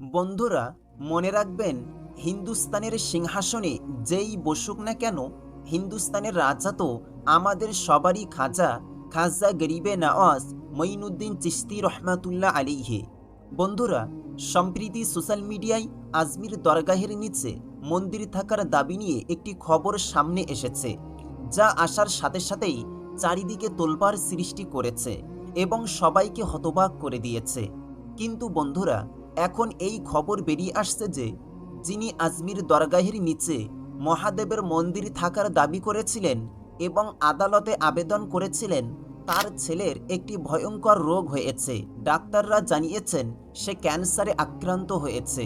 বন্ধুরা, মনে রাখবেন, হিন্দুস্তানের সিংহাসনে যেই বসুক না কেন, হিন্দুস্তানের রাজা তো আমাদের সবারই খাজা খাজা গরিবে নওয়াজ মঈনুদ্দিন চিস্তি রহমাতুল্লাহ আলিহে বন্ধুরা, সম্প্রীতি সোশ্যাল মিডিয়ায় আজমির দরগাহের নিচে মন্দির থাকার দাবি নিয়ে একটি খবর সামনে এসেছে, যা আসার সাথে সাথেই চারিদিকে তোলপাড় সৃষ্টি করেছে এবং সবাইকে হতবাক করে দিয়েছে। কিন্তু বন্ধুরা এখন এই খবর বেরিয়ে আসছে যে, যিনি আজমির দরগাহের নিচে মহাদেবের মন্দির থাকার দাবি করেছিলেন এবং আদালতে আবেদন করেছিলেন, তার ছেলের একটি ভয়ঙ্কর রোগ হয়েছে। ডাক্তাররা জানিয়েছেন, সে ক্যান্সারে আক্রান্ত হয়েছে।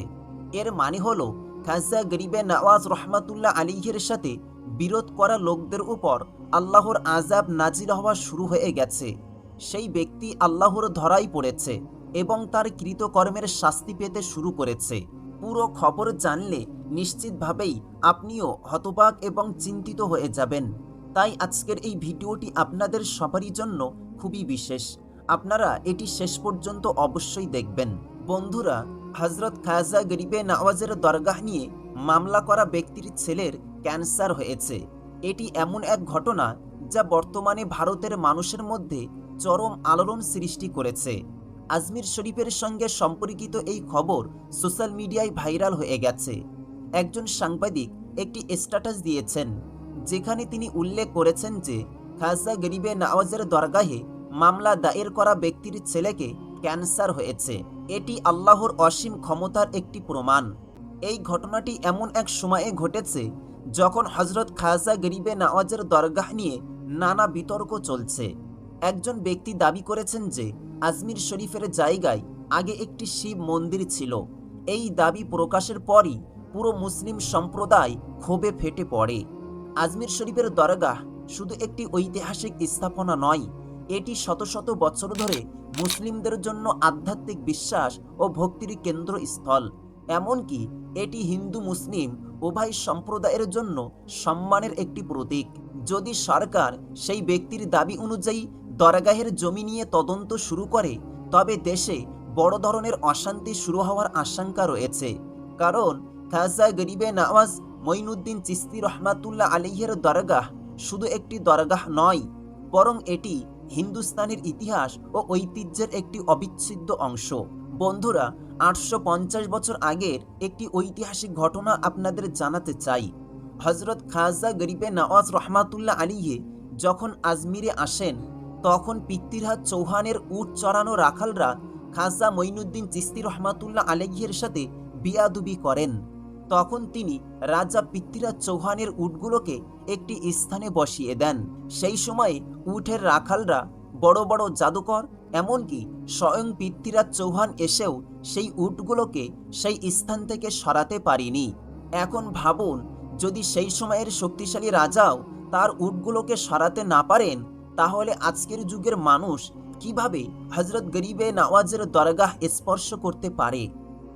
এর মানে হলো, খাজা গরিবে নওয়াজ রহমাতুল্লাহ আলিহের সাথে বিরোধ করা লোকদের উপর আল্লাহর আজাব নাজির হওয়া শুরু হয়ে গেছে। সেই ব্যক্তি আল্লাহর ধরাই পড়েছে। এবং তার কৃতকর্মের শাস্তি পেতে শুরু করেছে। পুরো খবর জানলে নিশ্চিতভাবেই আপনিও হতবাক এবং চিন্তিত হয়ে যাবেন। তাই আজকের এই ভিডিওটি আপনাদের সবারই জন্য খুবই বিশেষ। আপনারা এটি শেষ পর্যন্ত অবশ্যই দেখবেন। বন্ধুরা হজরত খাজা গরিবে নওয়াজের দরগাহ নিয়ে মামলা করা ব্যক্তির ছেলের ক্যান্সার হয়েছে। এটি এমন এক ঘটনা যা বর্তমানে ভারতের মানুষের মধ্যে চরম আলোড়ন সৃষ্টি করেছে। আজমির শরীফের সঙ্গে সম্পর্কিত এই খবর সোশ্যাল মিডিয়ায় ভাইরাল হয়ে গেছে। একজন সাংবাদিক একটি স্ট্যাটাস দিয়েছেন, যেখানে তিনি উল্লেখ করেছেন যে, খাজা গরিবে নওয়াজের দরগাহে মামলা দায়ের করা ব্যক্তির ছেলেকে ক্যান্সার হয়েছে। এটি আল্লাহর অসীম ক্ষমতার একটি প্রমাণ। এই ঘটনাটি এমন এক সময়ে ঘটেছে, যখন হজরত খাজা গরিবে নওয়াজের দরগাহ নিয়ে নানা বিতর্ক চলছে। একজন ব্যক্তি দাবি করেছেন যে আজমির শরীফের জায়গায় আগে একটি শিব মন্দির ছিল। এই দাবি প্রকাশের পরই পুরো মুসলিম সম্প্রদায় ক্ষোভে ফেটে পড়ে। আজমির শরীফের দরগাহ শুধু একটি ঐতিহাসিক স্থাপনা নয়, এটি শত শত বছর ধরে মুসলিমদের জন্য আধ্যাত্মিক বিশ্বাস ও ভক্তির কেন্দ্রস্থল। এমনকি এটি হিন্দু মুসলিম উভয় সম্প্রদায়ের জন্য সম্মানের একটি প্রতীক। যদি সরকার সেই ব্যক্তির দাবি অনুযায়ী দরগাহের জমি নিয়ে তদন্ত শুরু করে, তবে দেশে বড় ধরনের অশান্তি শুরু হওয়ার আশঙ্কা রয়েছে। কারণ খাজা গরিবে নওয়াজ মঈনুদ্দিন চিস্তি রহমাতুল্লাহ আলিহের দরগাহ শুধু একটি দরগাহ নয়, বরং এটি হিন্দুস্তানের ইতিহাস ও ঐতিহ্যের একটি অবিচ্ছেদ্য অংশ। বন্ধুরা, আটশো পঞ্চাশ বছর আগের একটি ঐতিহাসিক ঘটনা আপনাদের জানাতে চাই। হজরত খাজা গরিবে নওয়াজ রহমাতুল্লাহ আলিহে যখন আজমিরে আসেন তখন পিতৃহাত চৌহানের উট চড়ানো রাখালরা খাজা মঈনুদ্দিন চিস্তি রহমাতুল্লাহ আলিহের সাথে বিয়াদুবি করেন। তখন তিনি রাজা পৃথ্বীরাজ চৌহানের উটগুলোকে একটি স্থানে বসিয়ে দেন। সেই সময় উটের রাখালরা বড় বড় জাদুকর, এমনকি স্বয়ং পৃথ্বীরাজ চৌহান এসেও সেই উটগুলোকে সেই স্থান থেকে সরাতে পারিনি। এখন ভাবুন, যদি সেই সময়ের শক্তিশালী রাজাও তার উটগুলোকে সরাতে না পারেন তাহলে আজকের যুগের মানুষ কীভাবে হজরত গরিবে নওয়াজের দরগাহ স্পর্শ করতে পারে?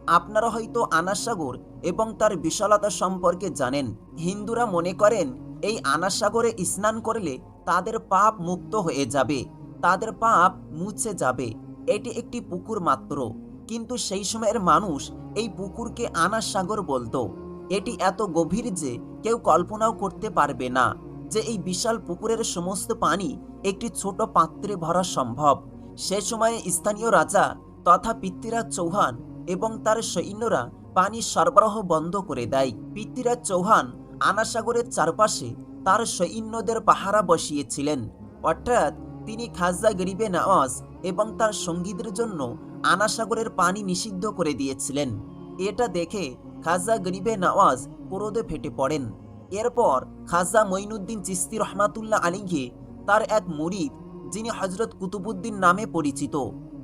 আপনারা হয়তো আনাসাগর এবং তার বিশালতা সম্পর্কে জানেন। হিন্দুরা মনে করেন, এই আনাসাগরে স্নান করলে তাদের পাপ মুক্ত হয়ে যাবে, তাদের পাপ মুছে যাবে। এটি একটি পুকুর মাত্র। কিন্তু সেই সময়ের মানুষ এই পুকুরকে আনাসাগর বলতো। এটি এত গভীর যে কেউ কল্পনাও করতে পারবে না। যে এই বিশাল পুকুরের সমস্ত পানি একটি ছোট পাত্রে ভরা সম্ভব। সে সময়ে স্থানীয় রাজা তথা পিতৃরাজ চৌহান এবং তার সৈন্যরা পানি সরবরাহ বন্ধ করে দেয়। পৃথ্বীরাজ চৌহান আনাসাগরের চারপাশে তার সৈন্যদের পাহারা বসিয়েছিলেন। অর্থাৎ তিনি খাজা গরিবে নওয়াজ এবং তার সঙ্গীদের জন্য আনাসাগরের পানি নিষিদ্ধ করে দিয়েছিলেন। এটা দেখে খাজা গরিবে নওয়াজ ক্রোধে ফেটে পড়েন। এরপর খাজা মঈনুদ্দিন চিস্তি রহমাতুল্লাহ আলীকে তার এক মুরিদ, যিনি হজরত কুতুবুদ্দিন নামে পরিচিত,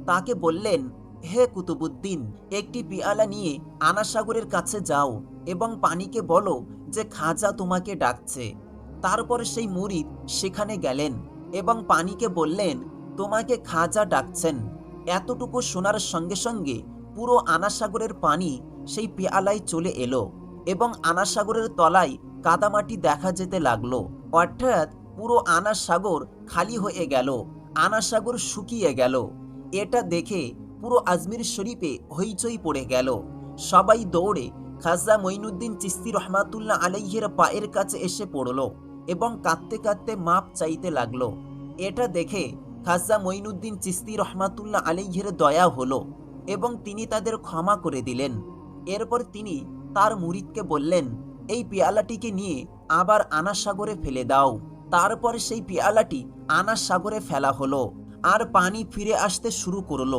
তাকে বললেন, হে কুতুবুদ্দিন, একটি পিয়ালা নিয়ে আনাসাগরের কাছে যাও এবং পানিকে বলো যে খাজা তোমাকে ডাকছে। তারপর সেই মুরিদ সেখানে গেলেন এবং পানিকে বললেন, তোমাকে খাজা ডাকছেন। এতটুকু শোনার সঙ্গে সঙ্গে পুরো আনাসাগরের পানি সেই পেয়ালায় চলে এলো। এবং আনাসাগরের তলায় কাদামাটি দেখা যেতে লাগল। অর্থাৎ পুরো আনাসাগর খালি হয়ে গেল, আনাসাগর শুকিয়ে গেল। এটা দেখে পুরো আজমির শরীফে হইচই পড়ে গেল। সবাই দৌড়ে খাজা মঈনুদ্দিন চিস্তি রহমাতুল্লাহ আলাইহের পায়ের কাছে এসে পড়ল এবং কাঁদতে কাঁদতে মাপ চাইতে লাগল। এটা দেখে খাজা মঈনুদ্দিন চিস্তি রহমাতুল্লাহ আলাইহের দয়া হলো এবং তিনি তাদের ক্ষমা করে দিলেন। এরপর তিনি তার মুরিদকে বললেন, এই পেয়ালাটিকে নিয়ে আবার আনা সাগরে ফেলে দাও। তারপর সেই পেয়ালাটি আনা সাগরে ফেলা হলো আর পানি ফিরে আসতে শুরু করল।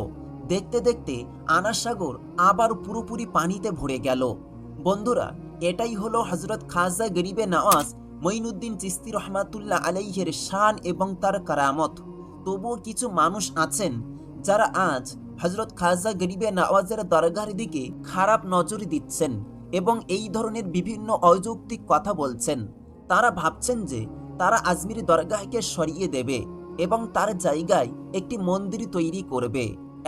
দেখতে দেখতে আনা সাগর আবার পুরোপুরি পানিতে ভরে গেল। বন্ধুরা, এটাই হলো হজরত খাজা গরিবে নওয়াজ মঈনুদ্দিন চিস্তি রহমাতুল্লাহ আলাইহের শান এবং তার কারামত। তবুও কিছু মানুষ আছেন যারা আজ হজরত খাজা গরিবে নওয়াজের দরগার দিকে খারাপ নজর দিচ্ছেন। এবং এই ধরনের বিভিন্ন অযৌক্তিক কথা বলছেন। তারা ভাবছেন যে তারা আজমির দরগাহকে সরিয়ে দেবে এবং তার জায়গায় একটি মন্দির তৈরি করবে।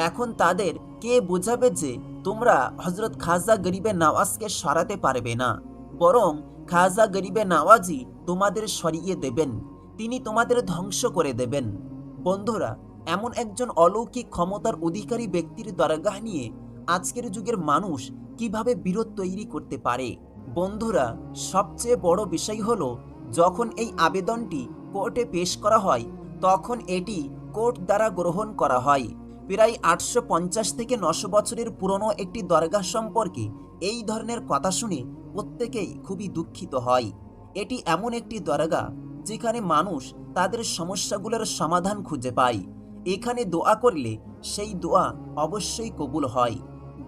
এখন তাদের কে বোঝাবে যে তোমরা হজরত খাজা গরিবে নওয়াজকে সরাতে পারবে না, বরং খাজা গরিবে নওয়াজই তোমাদের সরিয়ে দেবেন, তিনি তোমাদের ধ্বংস করে দেবেন। বন্ধুরা, এমন একজন অলৌকিক ক্ষমতার অধিকারী ব্যক্তির দরগাহ নিয়ে আজকের যুগের মানুষ কীভাবে বিরোধ তৈরি করতে পারে? বন্ধুরা, সবচেয়ে বড় বিষয় হলো, যখন এই আবেদনটি কোর্টে পেশ করা হয়, তখন এটি কোর্ট দ্বারা গ্রহণ করা হয়। প্রায় আটশো পঞ্চাশ থেকে নশো বছরের পুরনো একটি দরগা সম্পর্কে এই ধরনের কথা শুনে প্রত্যেকেই খুবই দুঃখিত হয়। এটি এমন একটি দরগা, যেখানে মানুষ তাদের সমস্যাগুলোর সমাধান খুঁজে পায়। এখানে দোয়া করলে সেই দোয়া অবশ্যই কবুল হয়।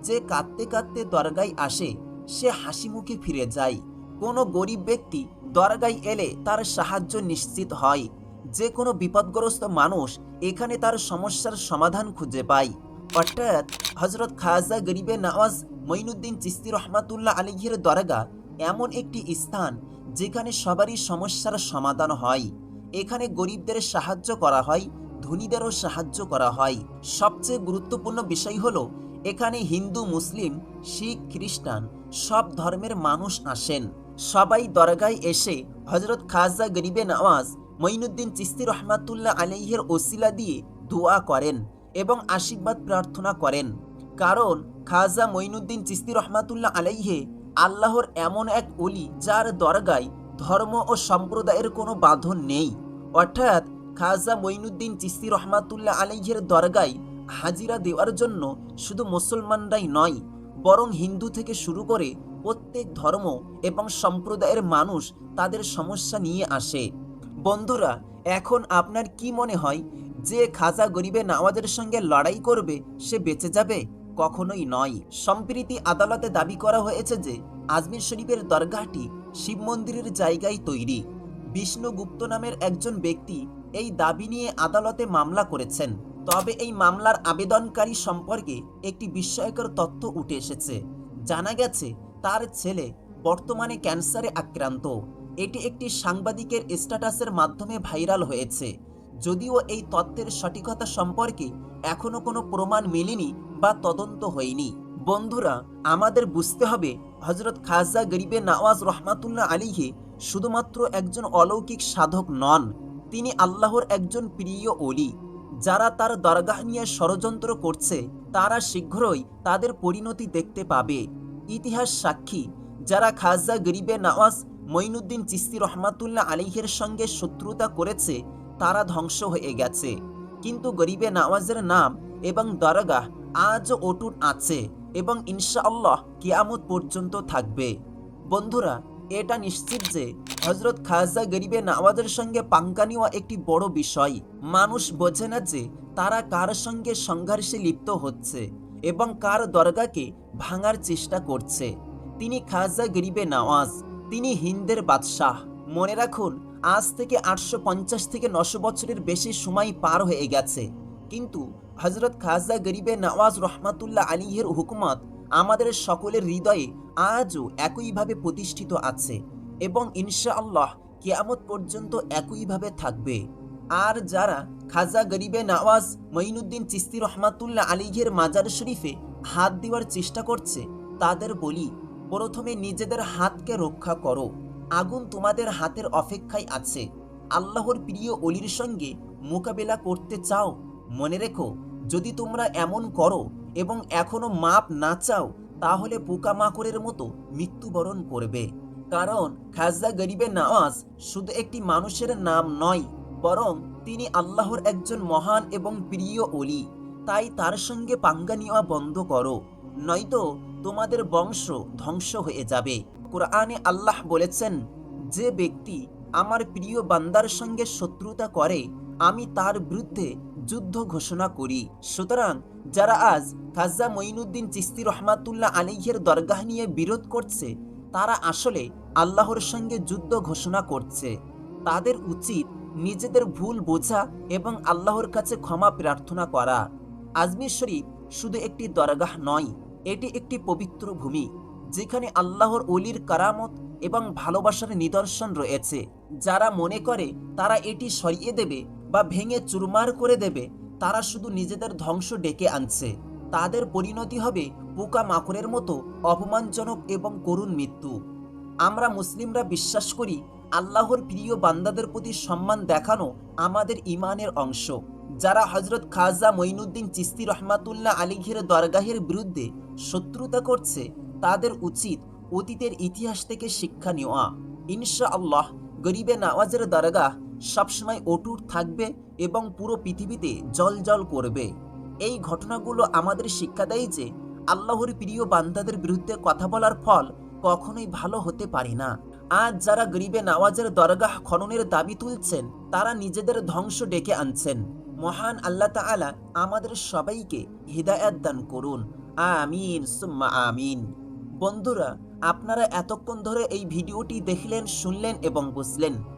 যে কাঁদতে কাঁদতে দরগায় আসে, সে হাসি মুখে ফিরে যায়। কোনো গরিব ব্যক্তি দরগায় এলে তার সাহায্য নিশ্চিত হয়। যে কোনো বিপদগ্রস্ত মানুষ এখানে তার সমস্যার সমাধান খুঁজে পায়। অর্থাৎ হজরত খাজা গরিবে নওয়াজ মঈনুদ্দিন চিস্তি রহমাতুল্লাহ আলিঘের দরগা এমন একটি স্থান যেখানে সবারই সমস্যার সমাধান হয়। এখানে গরিবদের সাহায্য করা হয়, ধনীদেরও সাহায্য করা হয়। সবচেয়ে গুরুত্বপূর্ণ বিষয় হলো এখানে হিন্দু, মুসলিম, শিখ, খ্রিস্টান সব ধর্মের মানুষ আসেন। সবাই দরগায় এসে হজরত খাজা গরিবে নওয়াজ মঈনুদ্দিন চিস্তি রহমাতুল্লাহ আলাইহের ওসিলা দিয়ে দোয়া করেন এবং আশীর্বাদ প্রার্থনা করেন। কারণ খাজা মঈনুদ্দিন চিস্তি রহমাতুল্লাহ আলাইহে আল্লাহর এমন এক অলি যার দরগায় ধর্ম ও সম্প্রদায়ের কোনো বাঁধন নেই। অর্থাৎ খাজা মঈনুদ্দিন চিস্তি রহমাতুল্লাহ আলাইহের দরগায় হাজিরা দেওয়ার জন্য শুধু মুসলমানরাই নয়, বরং হিন্দু থেকে শুরু করে প্রত্যেক ধর্ম এবং সম্প্রদায়ের মানুষ তাদের সমস্যা নিয়ে আসে। বন্ধুরা, এখন আপনার কি মনে হয়, যে খাজা গরিবে নওয়াজের সঙ্গে লড়াই করবে, সে বেঁচে যাবে? কখনোই নয়। সম্প্রীতি আদালতে দাবি করা হয়েছে যে, আজমির শরীফের দরগাহটি শিব মন্দিরের জায়গায় তৈরি। বিষ্ণুগুপ্ত নামের একজন ব্যক্তি এই দাবি নিয়ে আদালতে মামলা করেছেন। তবে এই মামলার আবেদনকারী সম্পর্কে একটি বিস্ময়কর তথ্য উঠে এসেছে। জানা গেছে, তার ছেলে বর্তমানে ক্যান্সারে আক্রান্ত। এটি একটি সাংবাদিকের স্ট্যাটাসের মাধ্যমে ভাইরাল হয়েছে। যদিও এই তথ্যের সঠিকতা সম্পর্কে এখনও কোনো প্রমাণ মেলেনি বা তদন্ত হয়নি। বন্ধুরা, আমাদের বুঝতে হবে হজরত খাজা গরিবে নওয়াজ রহমাতুল্লাহ আলীহে শুধুমাত্র একজন অলৌকিক সাধক নন, তিনি আল্লাহর একজন প্রিয় অলি যারা তার দরগাহ নিয়ে ষড়যন্ত্র করছে, তারা শীঘ্রই তাদের পরিণতি দেখতে পাবে। ইতিহাস সাক্ষী, যারা খাজা গরিবে নওয়াজ মঈনুদ্দিন চিস্তি রহমাতুল্লাহ আলিহের সঙ্গে শত্রুতা করেছে, তারা ধ্বংস হয়ে গেছে। কিন্তু গরিবে নওয়াজের নাম এবং দরগাহ আজও অটুট আছে এবং ইনশাআল্লাহ কিয়ামত পর্যন্ত থাকবে। বন্ধুরা এটা নিশ্চিত যে হজরত খাজা গরিবে নওয়াজের সঙ্গে পাঙ্কা নেওয়া একটি বড় বিষয়। মানুষ বোঝে না যে তারা কার সঙ্গে সংঘর্ষে লিপ্ত হচ্ছে এবং কার দরগাকে ভাঙার চেষ্টা করছে। তিনি খাজা গরিবে নওয়াজ তিনি হিন্দের বাদশাহ। মনে রাখুন, আজ থেকে আটশো পঞ্চাশ থেকে নশো বছরের বেশি সময় পার হয়ে গেছে। কিন্তু হজরত খাজা গরিবে নওয়াজ রহমাতুল্লাহ আলীহের হুকুমত আমাদের সকলের হৃদয়ে আজও একইভাবে প্রতিষ্ঠিত আছে এবং ইনশাআল্লাহ কেয়ামত পর্যন্ত একইভাবে থাকবে। আর যারা খাজা গরিবে নওয়াজ মঈনুদ্দিন চিস্তি রহমাতুল্লাহ আলীহের মাজার শরীফে হাত দেওয়ার চেষ্টা করছে, তাদের বলি, প্রথমে নিজেদের হাতকে রক্ষা করো। আগুন তোমাদের হাতের অপেক্ষায় আছে। আল্লাহর প্রিয় অলির সঙ্গে মোকাবেলা করতে চাও। মনে রেখো, যদি তোমরা এমন করো এবং এখনও মাপ না চাও, তাহলে পোকামাকড়ের মতো মৃত্যুবরণ করবে। কারণ খাজা গরিবে নওয়াজ শুধু একটি মানুষের নাম নয়, বরং তিনি আল্লাহর একজন মহান এবং প্রিয় অলি। তাই তার সঙ্গে পাঙ্গা নেওয়া বন্ধ করো, নয়তো তোমাদের বংশ ধ্বংস হয়ে যাবে। কোরআনে আল্লাহ বলেছেন, যে ব্যক্তি আমার প্রিয় বান্দার সঙ্গে শত্রুতা করে, আমি তার বিরুদ্ধে যুদ্ধ ঘোষণা করি। সুতরাং যারা আজ খাজা মঈনুদ্দিন চিস্তি রহমাতুল্লাহ আলিহের দরগাহ নিয়ে বিরোধ করছে, তারা আসলে আল্লাহর সঙ্গে যুদ্ধ ঘোষণা করছে। তাদের উচিত নিজেদের ভুল বোঝা এবং আল্লাহর কাছে ক্ষমা প্রার্থনা করা। আজমির শরীফ শুধু একটি দরগাহ নয়, এটি একটি পবিত্র ভূমি, যেখানে আল্লাহর অলির কারামত এবং ভালোবাসার নিদর্শন রয়েছে। যারা মনে করে তারা এটি সরিয়ে দেবে বা ভেঙে চুরমার করে দেবে, তারা শুধু নিজেদের ধ্বংস ডেকে আনছে। তাদের পরিণতি হবে পোকা মাকড়ের মতো অপমানজনক এবং করুণ মৃত্যু। আমরা মুসলিমরা বিশ্বাস করি আল্লাহর প্রিয় বান্দাদের প্রতি সম্মান দেখানো আমাদের ইমানের অংশ। যারা হজরত খাজা মঈনুদ্দিন চিস্তি রহমাতুল্লাহ আলিঘের দরগাহের বিরুদ্ধে শত্রুতা করছে, তাদের উচিত অতীতের ইতিহাস থেকে শিক্ষা নেওয়া। ইনশা আল্লাহ গরিবে নওয়াজের দরগাহ সবসময় অটুট থাকবে এবং পুরো পৃথিবীতে জল জল করবে। এই ঘটনাগুলো আমাদের শিক্ষা দেয় যে, আল্লাহর প্রিয় বান্দাদের বিরুদ্ধে কথা বলার ফল কখনোই ভালো হতে পারে না। আজ যারা গরিবে নওয়াজের দরগাহ খননের দাবি তুলছেন, তারা নিজেদের ধ্বংস ডেকে আনছেন। মহান আল্লাহ তাআলা আমাদের সবাইকে হৃদায়াত দান করুন। আমিন, সুম্মা আমিন। বন্ধুরা, আপনারা এতক্ষণ ধরে এই ভিডিওটি দেখলেন, শুনলেন এবং বুঝলেন।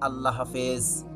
আল্লাহ হাফেজ।